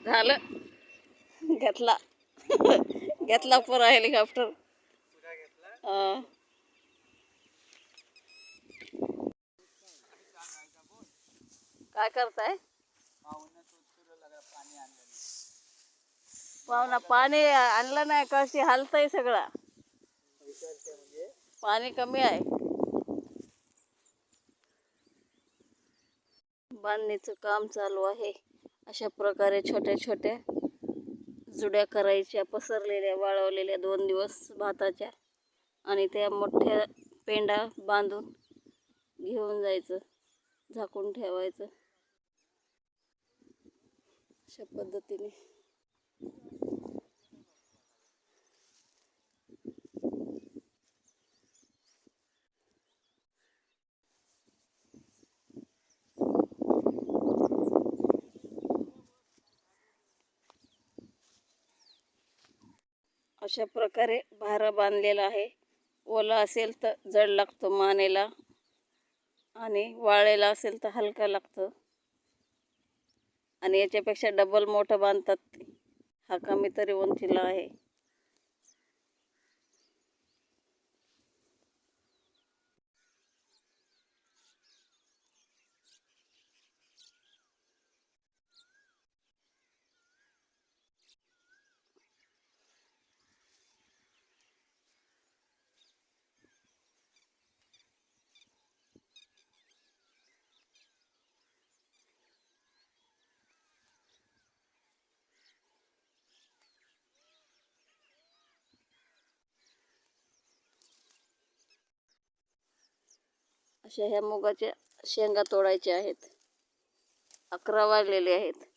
झालं. घेतला. घेतला पुरा हेलिकॉप्टर. काय करताय? पाहुणा पाणी आणलं नाही कशी हालतंय सगळा. पाणी कमी आहे. बांधणीचं काम चालू आहे. अशा प्रकारे छोट्या छोट्या जुड्या करायच्या पसरलेल्या वाळवलेल्या दोन दिवस भाताच्या आणि त्या मोठ्या पेंडा बांधून घेऊन जायचं झाकून ठेवायचं. अशा पद्धतीने. अशा प्रकारे भारा बांधलेला आहे. ओला असेल तर जड लागतो मानेला आणि वाळेला असेल तर हलका लागतं. आणि याच्यापेक्षा डबल मोठं बांधतात हा कमी तरी उंचीला आहे. अशा ह्या मुगाच्या शेंगा तोडायच्या आहेत. अकरा वाढलेले आहेत.